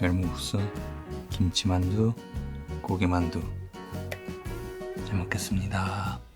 열무국수, 김치만두, 고기만두. 잘 먹겠습니다.